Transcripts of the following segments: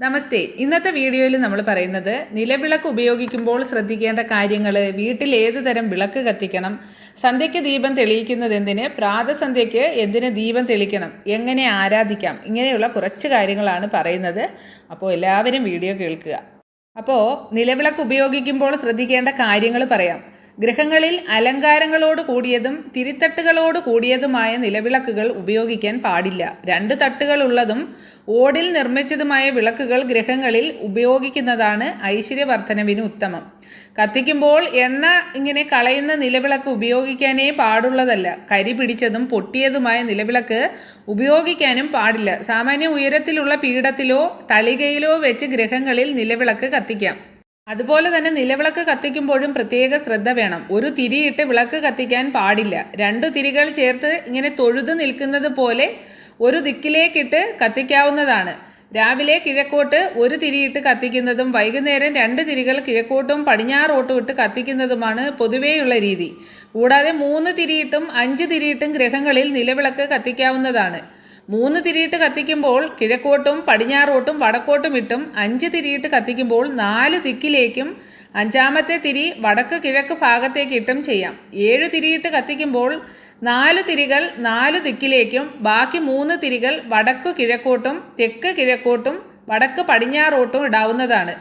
നമസ്തേ. ഇന്നത്തെ വീഡിയോയിൽ നമ്മൾ പറയുന്നത് നിലവിളക്ക് ഉപയോഗിക്കുമ്പോൾ ശ്രദ്ധിക്കേണ്ട കാര്യങ്ങൾ വീട്ടിൽ ഏത് തരം വിളക്ക് കത്തിക്കണം സന്ധ്യയ്ക്ക് ദീപം തെളിയിക്കുന്നത് എന്തിന് പ്രാതസന്ധ്യയ്ക്ക് എന്തിന് ദീപം തെളിക്കണം എങ്ങനെ ആരാധിക്കാം ഇങ്ങനെയുള്ള കുറച്ച് കാര്യങ്ങളാണ് പറയുന്നത്. അപ്പോൾ എല്ലാവരും വീഡിയോ കേൾക്കുക. അപ്പോൾ നിലവിളക്ക് ഉപയോഗിക്കുമ്പോൾ ശ്രദ്ധിക്കേണ്ട കാര്യങ്ങൾ പറയാം. ഗൃഹങ്ങളിൽ അലങ്കാരങ്ങളോട് കൂടിയതും തിരിത്തട്ടുകളോട് കൂടിയതുമായ നിലവിളക്കുകൾ ഉപയോഗിക്കാൻ പാടില്ല. രണ്ട് തട്ടുകളുള്ളതും ഓടിൽ നിർമ്മിച്ചതുമായ വിളക്കുകൾ ഗ്രഹങ്ങളിൽ ഉപയോഗിക്കുന്നതാണ് ഐശ്വര്യവർദ്ധനവിന് ഉത്തമം. കത്തിക്കുമ്പോൾ എണ്ണ ഇങ്ങനെ കളയുന്ന നിലവിളക്ക് ഉപയോഗിക്കാനേ പാടുള്ളതല്ല. കരി പിടിച്ചതും പൊട്ടിയതുമായ നിലവിളക്ക് ഉപയോഗിക്കാനും പാടില്ല. സാമാന്യ ഉയരത്തിലുള്ള പീഠത്തിലോ തളികയിലോ വെച്ച് ഗ്രഹങ്ങളിൽ നിലവിളക്ക് കത്തിക്കാം. അതുപോലെ തന്നെ നിലവിളക്ക് കത്തിക്കുമ്പോഴും പ്രത്യേക ശ്രദ്ധ വേണം. ഒരു തിരിയിട്ട് വിളക്ക് കത്തിക്കാൻ പാടില്ല. രണ്ടു തിരികൾ ചേർത്ത് ഇങ്ങനെ തൊഴുതു നിൽക്കുന്നത് പോലെ ഒരു ദിക്കിലേക്കിട്ട് കത്തിക്കാവുന്നതാണ്. രാവിലെ കിഴക്കോട്ട് ഒരു തിരിയിട്ട് കത്തിക്കുന്നതും വൈകുന്നേരം രണ്ട് തിരികൾ കിഴക്കോട്ടും പടിഞ്ഞാറോട്ടും ഇട്ട് കത്തിക്കുന്നതുമാണ് പൊതുവേയുള്ള രീതി. കൂടാതെ മൂന്ന് തിരിയിട്ടും അഞ്ച് തിരിയിട്ടും ഗ്രഹങ്ങളിൽ നിലവിളക്ക് കത്തിക്കാവുന്നതാണ്. മൂന്ന് തിരിയിട്ട് കത്തിക്കുമ്പോൾ കിഴക്കോട്ടും പടിഞ്ഞാറോട്ടും വടക്കോട്ടും ഇട്ടും അഞ്ച് തിരിയിട്ട് കത്തിക്കുമ്പോൾ നാല് ദിക്കിലേക്കും അഞ്ചാമത്തെ തിരി വടക്ക് കിഴക്ക് ഭാഗത്തേക്ക് ഇട്ടും ചെയ്യാം. ഏഴ് തിരിയിട്ട് കത്തിക്കുമ്പോൾ നാല് തിരികൾ നാല് ദിക്കിലേക്കും ബാക്കി മൂന്ന് തിരികൾ വടക്ക് കിഴക്കോട്ടും തെക്ക് കിഴക്കോട്ടും വടക്ക് പടിഞ്ഞാറോട്ടും ഇടാവുന്നതാണ്.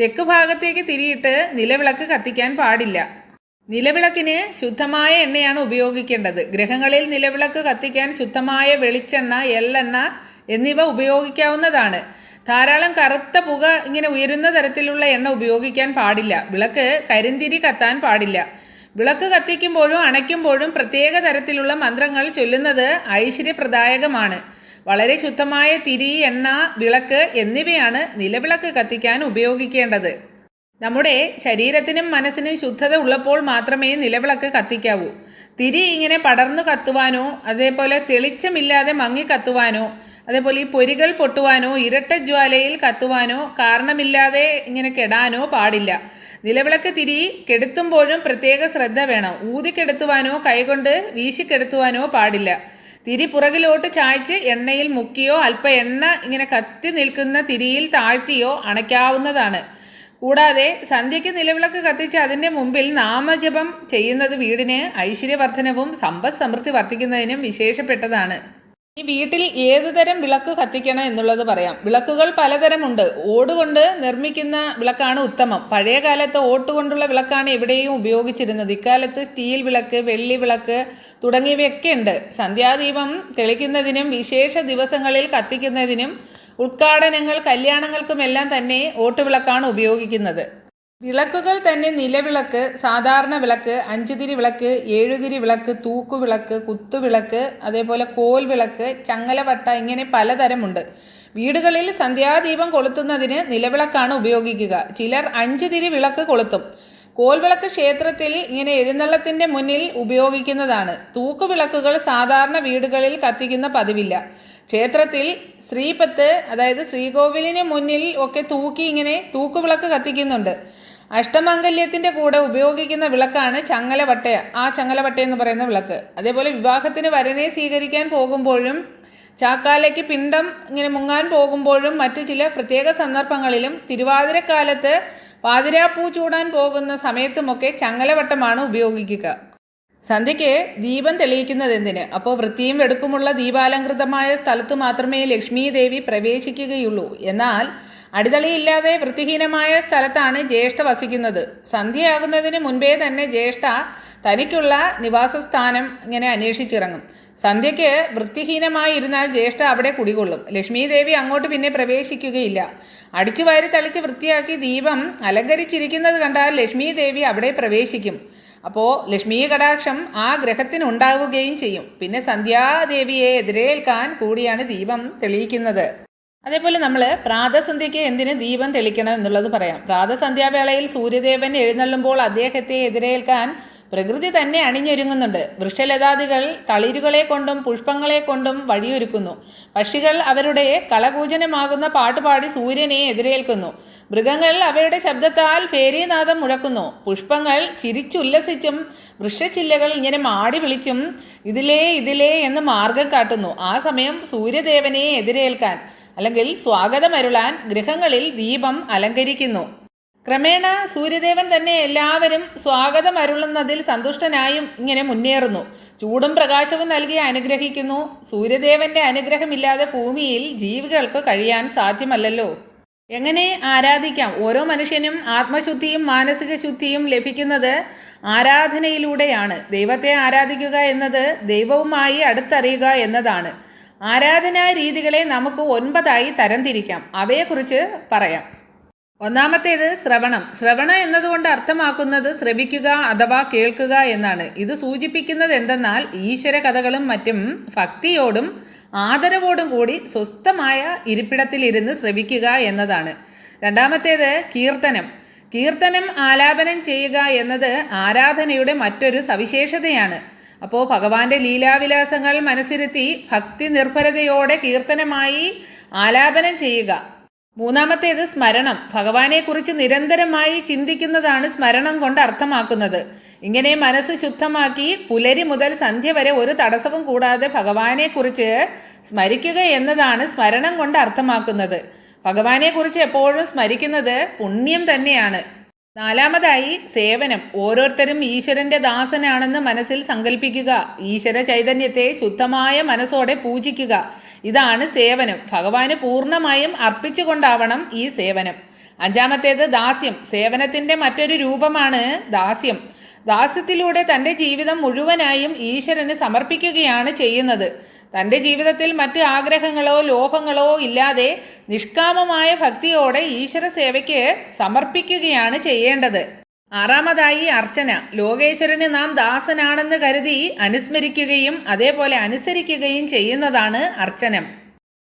തെക്ക് ഭാഗത്തേക്ക് തിരിയിട്ട് നിലവിളക്ക് കത്തിക്കാൻ പാടില്ല. നിലവിളക്കിന് ശുദ്ധമായ എണ്ണയാണ് ഉപയോഗിക്കേണ്ടത്. ഗ്രഹങ്ങളിൽ നിലവിളക്ക് കത്തിക്കാൻ ശുദ്ധമായ വെളിച്ചെണ്ണ എള്ളെണ്ണ എന്നിവ ഉപയോഗിക്കാവുന്നതാണ്. ധാരാളം കറുത്ത പുക ഇങ്ങനെ ഉയരുന്ന തരത്തിലുള്ള എണ്ണ ഉപയോഗിക്കാൻ പാടില്ല. വിളക്ക് കരിന്തിരി കത്താൻ പാടില്ല. വിളക്ക് കത്തിക്കുമ്പോഴും അണയ്ക്കുമ്പോഴും പ്രത്യേക തരത്തിലുള്ള മന്ത്രങ്ങൾ ചൊല്ലുന്നത് ഐശ്വര്യപ്രദായകമാണ്. വളരെ ശുദ്ധമായ തിരി എണ്ണ വിളക്ക് എന്നിവയാണ് നിലവിളക്ക് കത്തിക്കാൻ ഉപയോഗിക്കേണ്ടത്. നമ്മുടെ ശരീരത്തിനും മനസ്സിനും ശുദ്ധത ഉള്ളപ്പോൾ മാത്രമേ നിലവിളക്ക് കത്തിക്കാവൂ. തിരി ഇങ്ങനെ പടർന്നു കത്തുവാനോ അതേപോലെ തെളിച്ചമില്ലാതെ മങ്ങി കത്തുവാനോ അതേപോലെ ഈ പൊരികൾ പൊട്ടുവാനോ ഇരട്ട ജ്വാലയിൽ കത്തുവാനോ കാരണമില്ലാതെ ഇങ്ങനെ കെടാനോ പാടില്ല. നിലവിളക്ക് തിരി കെടുത്തുമ്പോഴും പ്രത്യേക ശ്രദ്ധ വേണം. ഊതിക്കെടുത്തുവാനോ കൈകൊണ്ട് വീശിക്കെടുത്തുവാനോ പാടില്ല. തിരി പുറകിലോട്ട് ചായ്ച്ച് എണ്ണയിൽ മുക്കിയോ അല്പ എണ്ണ ഇങ്ങനെ കത്തി നിൽക്കുന്ന തിരിയിൽ താഴ്ത്തിയോ അണയ്ക്കാവുന്നതാണ്. കൂടാതെ സന്ധ്യയ്ക്ക് നിലവിളക്ക് കത്തിച്ച് അതിന്റെ മുമ്പിൽ നാമജപം ചെയ്യുന്നത് വീടിന് ഐശ്വര്യവർദ്ധനവും സമ്പദ് സമൃദ്ധി വർദ്ധിക്കുന്നതിനും വിശേഷപ്പെട്ടതാണ്. ഈ വീട്ടിൽ ഏതു തരം വിളക്ക് കത്തിക്കണം എന്നുള്ളത് പറയാം. വിളക്കുകൾ പലതരമുണ്ട്. ഓടുകൊണ്ട് നിർമ്മിക്കുന്ന വിളക്കാണ് ഉത്തമം. പഴയ കാലത്ത് ഓട്ടുകൊണ്ടുള്ള വിളക്കാണ് എവിടെയും ഉപയോഗിച്ചിരുന്നത്. ഇക്കാലത്ത് സ്റ്റീൽ വിളക്ക് വെള്ളി വിളക്ക് തുടങ്ങിയവയൊക്കെ ഉണ്ട്. സന്ധ്യാദീപം തെളിക്കുന്നതിനും വിശേഷ ദിവസങ്ങളിൽ കത്തിക്കുന്നതിനും ഉദ്ഘാടനങ്ങൾ കല്യാണങ്ങൾക്കുമെല്ലാം തന്നെ ഓട്ടുവിളക്കാണ് ഉപയോഗിക്കുന്നത്. വിളക്കുകൾ തന്നെ നിലവിളക്ക് സാധാരണ വിളക്ക് അഞ്ചുതിരി വിളക്ക് ഏഴുതിരി വിളക്ക് തൂക്കുവിളക്ക് കുത്തുവിളക്ക് അതേപോലെ കോൽ വിളക്ക് ചങ്ങലവട്ട ഇങ്ങനെ പലതരമുണ്ട്. വീടുകളിൽ സന്ധ്യാദീപം കൊളുത്തുന്നതിന് നിലവിളക്കാണ് ഉപയോഗിക്കുക. ചിലർ അഞ്ചുതിരി വിളക്ക് കൊളുത്തും. കോൽവിളക്ക് ക്ഷേത്രത്തിൽ ഇങ്ങനെ എഴുന്നള്ളത്തിന്റെ മുന്നിൽ ഉപയോഗിക്കുന്നതാണ്. തൂക്കുവിളക്കുകൾ സാധാരണ വീടുകളിൽ കത്തിക്കുന്ന പതിവില്ല. ക്ഷേത്രത്തിൽ ശ്രീപത്ത് അതായത് ശ്രീകോവിലിന് മുന്നിൽ ഒക്കെ തൂക്കി ഇങ്ങനെ തൂക്കുവിളക്ക് കത്തിക്കുന്നുണ്ട്. അഷ്ടമംഗല്യത്തിന്റെ കൂടെ ഉപയോഗിക്കുന്ന വിളക്കാണ് ചങ്ങലവട്ട ആ ചങ്ങലവട്ട എന്ന് പറയുന്ന വിളക്ക്. അതേപോലെ വിവാഹത്തിന് വരനെ സ്വീകരിക്കാൻ പോകുമ്പോഴും ചാക്കാലയ്ക്ക് പിണ്ടം ഇങ്ങനെ മുങ്ങാൻ പോകുമ്പോഴും മറ്റു ചില പ്രത്യേക സന്ദർഭങ്ങളിലും തിരുവാതിരക്കാലത്ത് പാതിരാപ്പൂ ചൂടാൻ പോകുന്ന സമയത്തുമൊക്കെ ചങ്ങലവട്ടമാണ് ഉപയോഗിക്കുക. സന്ധ്യയ്ക്ക് ദീപം തെളിയിക്കുന്നത് എന്തിന് അപ്പോൾ വൃത്തിയും വെടുപ്പുമുള്ള ദീപാലങ്കൃതമായ സ്ഥലത്തു മാത്രമേ ലക്ഷ്മീദേവി പ്രവേശിക്കുകയുള്ളൂ. എന്നാൽ അടിതളിയില്ലാതെ വൃത്തിഹീനമായ സ്ഥലത്താണ് ജ്യേഷ്ഠ വസിക്കുന്നത്. സന്ധ്യയാകുന്നതിന് മുൻപേ തന്നെ ജ്യേഷ്ഠ തനിക്കുള്ള നിവാസസ്ഥാനം ഇങ്ങനെ അന്വേഷിച്ചിറങ്ങും. സന്ധ്യയ്ക്ക് വൃത്തിഹീനമായി ഇരുന്നാൽ ജ്യേഷ്ഠ അവിടെ കുടികൊള്ളും. ലക്ഷ്മി ദേവി അങ്ങോട്ട് പിന്നെ പ്രവേശിക്കുകയില്ല. അടിച്ചു വാരി തളിച്ച് വൃത്തിയാക്കി ദീപം അലങ്കരിച്ചിരിക്കുന്നത് കണ്ടാൽ ലക്ഷ്മി ദേവി അവിടെ പ്രവേശിക്കും. അപ്പോൾ ലക്ഷ്മി കടാക്ഷം ആ ഗ്രഹത്തിന് ഉണ്ടാവുകയും ചെയ്യും. പിന്നെ സന്ധ്യാദേവിയെ എതിരേൽക്കാൻ കൂടിയാണ് ദീപം തെളിയിക്കുന്നത്. അതേപോലെ നമ്മൾ പ്രാതസന്ധ്യയ്ക്ക് എന്തിന് ദീപം തെളിക്കണം എന്നുള്ളത് പറയാം. പ്രാതസന്ധ്യാവേളയിൽ സൂര്യദേവൻ എഴുന്നള്ളുമ്പോൾ അദ്ദേഹത്തെ എതിരേൽക്കാൻ പ്രകൃതി തന്നെ അണിഞ്ഞൊരുങ്ങുന്നുണ്ട്. വൃക്ഷലതാദികൾ തളിരുകളെ കൊണ്ടും പുഷ്പങ്ങളെ കൊണ്ടും വഴിയൊരുക്കുന്നു. പക്ഷികൾ അവരുടെ കളകൂജനമാകുന്ന പാട്ടുപാടി സൂര്യനെ എതിരേൽക്കുന്നു. മൃഗങ്ങൾ അവയുടെ ശബ്ദത്താൽ ഫേരീനാഥം മുഴക്കുന്നു. പുഷ്പങ്ങൾ ചിരിച്ചുല്ലസിച്ചും വൃക്ഷച്ചില്ലകൾ ഇങ്ങനെ മാടി വിളിച്ചും ഇതിലേ ഇതിലേ എന്ന് മാർഗം കാട്ടുന്നു. ആ സമയം സൂര്യദേവനെ എതിരേൽക്കാൻ. അല്ലെങ്കിൽ സ്വാഗതമരുളാൻ ഗൃഹങ്ങളിൽ ദീപം അലങ്കരിക്കുന്നു. ക്രമേണ സൂര്യദേവൻ തന്നെ എല്ലാവരും സ്വാഗതം അരുളുന്നതിൽ സന്തുഷ്ടനായും ഇങ്ങനെ മുന്നേറുന്നു. ചൂടും പ്രകാശവും നൽകി അനുഗ്രഹിക്കുന്നു. സൂര്യദേവന്റെ അനുഗ്രഹമില്ലാതെ ഭൂമിയിൽ ജീവികൾക്ക് കഴിയാൻ സാധ്യമല്ലല്ലോ. എങ്ങനെ ആരാധിക്കാം? ഓരോ മനുഷ്യനും ആത്മശുദ്ധിയും മാനസിക ശുദ്ധിയും ലഭിക്കുന്നത് ആരാധനയിലൂടെയാണ്. ദൈവത്തെ ആരാധിക്കുക എന്നത് ദൈവവുമായി അടുത്തറിയുക എന്നതാണ്. ആരാധനാ രീതികളെ നമുക്ക് ഒൻപതായി തരംതിരിക്കാം. അവയെക്കുറിച്ച് പറയാം. ഒന്നാമത്തേത് ശ്രവണം. ശ്രവണം എന്നതുകൊണ്ട് അർത്ഥമാക്കുന്നത് ശ്രവിക്കുക അഥവാ കേൾക്കുക എന്നാണ്. ഇത് സൂചിപ്പിക്കുന്നത് എന്തെന്നാൽ ഈശ്വര കഥകളും മറ്റും ഭക്തിയോടും ആദരവോടും കൂടി സ്വസ്ഥമായ ഇരിപ്പിടത്തിലിരുന്ന് ശ്രവിക്കുക എന്നതാണ്. രണ്ടാമത്തേത് കീർത്തനം. കീർത്തനം ആലാപനം ചെയ്യുക എന്നത് ആരാധനയുടെ മറ്റൊരു സവിശേഷതയാണ്. അപ്പോൾ ഭഗവാന്റെ ലീലാവിലാസങ്ങൾ മനസ്സിരുത്തി ഭക്തി നിർഭരതയോടെ കീർത്തനമായി ആലാപനം ചെയ്യുക. മൂന്നാമത്തേത് സ്മരണം. ഭഗവാനെക്കുറിച്ച് നിരന്തരമായി ചിന്തിക്കുന്നതാണ് സ്മരണം കൊണ്ട് അർത്ഥമാക്കുന്നത്. ഇങ്ങനെ മനസ്സ് ശുദ്ധമാക്കി പുലരി മുതൽ സന്ധ്യ വരെ ഒരു തടസ്സവും കൂടാതെ ഭഗവാനെക്കുറിച്ച് സ്മരിക്കുക എന്നതാണ് സ്മരണം കൊണ്ട് അർത്ഥമാക്കുന്നത്. ഭഗവാനെക്കുറിച്ച് എപ്പോഴും സ്മരിക്കുന്നത് പുണ്യം തന്നെയാണ്. നാലാമതായി സേവനം. ഓരോരുത്തരും ഈശ്വരന്റെ ദാസനാണെന്ന് മനസ്സിൽ സങ്കല്പിക്കുക ഈശ്വര ചൈതന്യത്തെ ശുദ്ധമായ മനസ്സോടെ പൂജിക്കുക. ഇതാണ് സേവനം. ഭഗവാന് പൂർണമായും അർപ്പിച്ചുകൊണ്ടാവണം ഈ സേവനം. അഞ്ചാമത്തേത് ദാസ്യം. സേവനത്തിന്റെ മറ്റൊരു രൂപമാണ് ദാസ്യം. ദാസ്യത്തിലൂടെ തന്റെ ജീവിതം മുഴുവനായും ഈശ്വരന് സമർപ്പിക്കുകയാണ് ചെയ്യുന്നത്. തന്റെ ജീവിതത്തിൽ മറ്റ് ആഗ്രഹങ്ങളോ ലോഭങ്ങളോ ഇല്ലാതെ നിഷ്കാമമായ ഭക്തിയോടെ ഈശ്വര സേവയ്ക്ക് സമർപ്പിക്കുകയാണ് ചെയ്യേണ്ടത്. ആറാമതായി അർച്ചന. ലോകേശ്വരന് നാം ദാസനാണെന്ന് കരുതി അനുസ്മരിക്കുകയും അതേപോലെ അനുസരിക്കുകയും ചെയ്യുന്നതാണ് അർച്ചനം.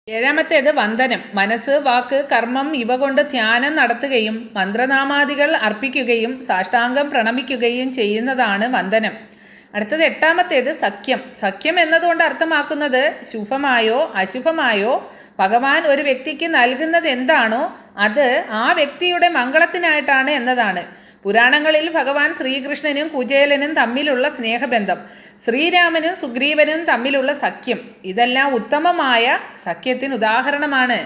ഏഴാമത്തേത് വന്ദനം. മനസ്സ് വാക്ക് കർമ്മം ഇവ കൊണ്ട് ധ്യാനം നടത്തുകയും മന്ത്രനാമാദികൾ അർപ്പിക്കുകയും സാഷ്ടാംഗം പ്രണമിക്കുകയും ചെയ്യുന്നതാണ് വന്ദനം. അടുത്തത് എട്ടാമത്തേത് സഖ്യം. സഖ്യം എന്നതുകൊണ്ട് അർത്ഥമാക്കുന്നത് ശുഭമായോ അശുഭമായോ ഭഗവാൻ ഒരു വ്യക്തിക്ക് നൽകുന്നത് എന്താണോ അത് ആ വ്യക്തിയുടെ മംഗളത്തിനായിട്ടാണ് എന്നതാണ്. പുരാണങ്ങളിൽ ഭഗവാൻ ശ്രീകൃഷ്ണനും കുചേലനും തമ്മിലുള്ള സ്നേഹബന്ധം ശ്രീരാമനും സുഗ്രീവനും തമ്മിലുള്ള സഖ്യം ഇതെല്ലാം ഉത്തമമായ സഖ്യത്തിന് ഉദാഹരണമാണ്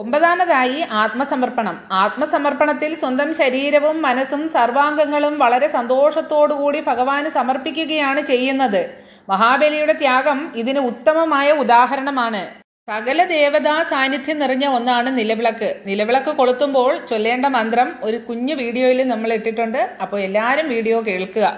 ഒമ്പതാമതായി ആത്മസമർപ്പണം. ആത്മസമർപ്പണത്തിൽ സ്വന്തം ശരീരവും മനസ്സും സർവാംഗങ്ങളും വളരെ സന്തോഷത്തോടുകൂടി ഭഗവാന് സമർപ്പിക്കുകയാണ് ചെയ്യുന്നത്. മഹാബലിയുടെ ത്യാഗം ഇതിന് ഉത്തമമായ ഉദാഹരണമാണ്. സകല ദേവതാ സാന്നിധ്യം നിറഞ്ഞ ഒന്നാണ് നിലവിളക്ക്. നിലവിളക്ക് കൊളുത്തുമ്പോൾ ചൊല്ലേണ്ട മന്ത്രം ഒരു കുഞ്ഞു വീഡിയോയിൽ നമ്മൾ ഇട്ടിട്ടുണ്ട്. അപ്പോൾ എല്ലാവരും വീഡിയോ കേൾക്കുക.